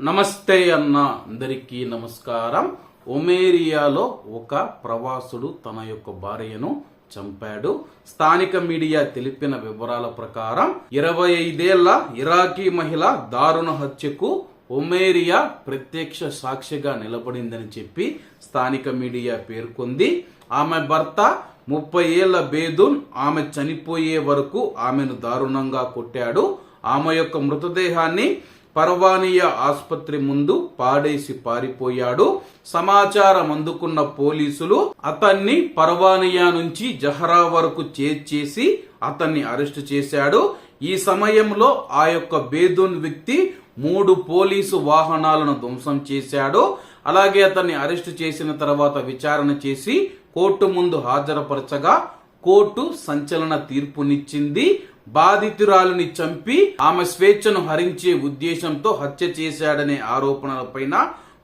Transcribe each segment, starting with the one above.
నమస్తే అన్న అందరికీ నమస్కారం. ఒమేరియాలో ఒక ప్రవాసుడు తన యొక్క భార్యను చంపాడు. స్థానిక మీడియా తెలిపిన వివరాల ప్రకారం ఇరవై ఐదేళ్ళ ఇరాకీ మహిళ దారుణ హత్యకు ఒమేరియా ప్రత్యక్ష సాక్షిగా నిలబడిందని చెప్పి స్థానిక మీడియా పేర్కొంది. ఆమె భర్త ముప్పై ఏళ్ళ బేదున్ ఆమె చనిపోయే వరకు ఆమెను దారుణంగా కొట్టాడు. ఆమె యొక్క మృతదేహాన్ని పర్వానియా ఆసుపత్రి ముందు పాడేసి పారిపోయాడు. సమాచారం అందుకున్న పోలీసులు అతన్ని పర్వానియా నుంచి జహరా వరకు చేర్చేసి అతన్ని అరెస్టు చేశాడు. ఈ సమయంలో ఆ యొక్క బేదూన్ వ్యక్తి మూడు పోలీసు వాహనాలను ధ్వంసం చేశాడు. అలాగే అతన్ని అరెస్టు చేసిన తర్వాత విచారణ చేసి కోర్టు ముందు హాజరుపరచగా కోర్టు సంచలన తీర్పునిచ్చింది. బాధితురాలిని చంపి ఆమె స్వేచ్ఛను హరించే ఉద్దేశంతో హత్య చేశాడనే ఆరోపణలపైన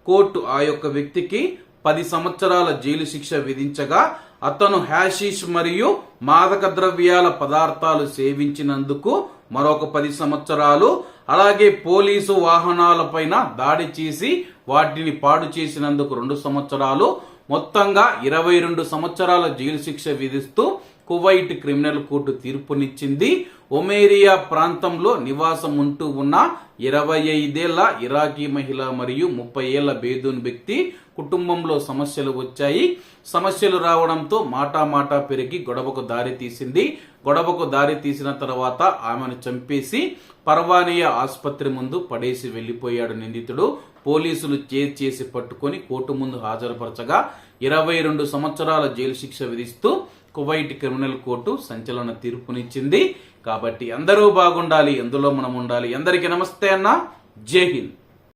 కోర్టు ఆ యొక్క వ్యక్తికి పది సంవత్సరాల జైలు శిక్ష విధించగా అతను హ్యాషిష్ మరియు మాదక ద్రవ్యాల పదార్థాలు సేవించినందుకు మరొక పది సంవత్సరాలు అలాగే పోలీసు వాహనాలపైన దాడి చేసి వాటిని పాడు చేసినందుకు రెండు సంవత్సరాలు మొత్తంగా ఇరవై రెండు సంవత్సరాల జైలు శిక్ష విధిస్తూ కువైట్ క్రిమినల్ కోర్టు తీర్పునిచ్చింది. ఒమేరియా ప్రాంతంలో నివాసం ఉంటూ ఉన్న ఇరవై ఐదేళ్ళ ఇరాకీ మహిళ మరియు ముప్పై ఏళ్ళ బేదూన్ వ్యక్తి కుటుంబంలో సమస్యలు వచ్చాయి. సమస్యలు రావడంతో మాటా మాటా పెరిగి గొడవకు దారి తీసింది. గొడవకు దారి తీసిన తర్వాత ఆమెను చంపేసి పర్వానియా ఆసుపత్రి ముందు పడేసి వెళ్ళిపోయాడు నిందితుడు. పోలీసులు చేసి పట్టుకొని కోర్టు ముందు హాజరుపరచగా ఇరవై రెండు సంవత్సరాల జైలు శిక్ష విధిస్తూ కువైట్ క్రిమినల్ కోర్టు సంచలన తీర్పునిచ్చింది. కాబట్టి అందరూ బాగుండాలి ఎందులో మనం ఉండాలి అందరికీ నమస్తే అన్న. జై హింద్.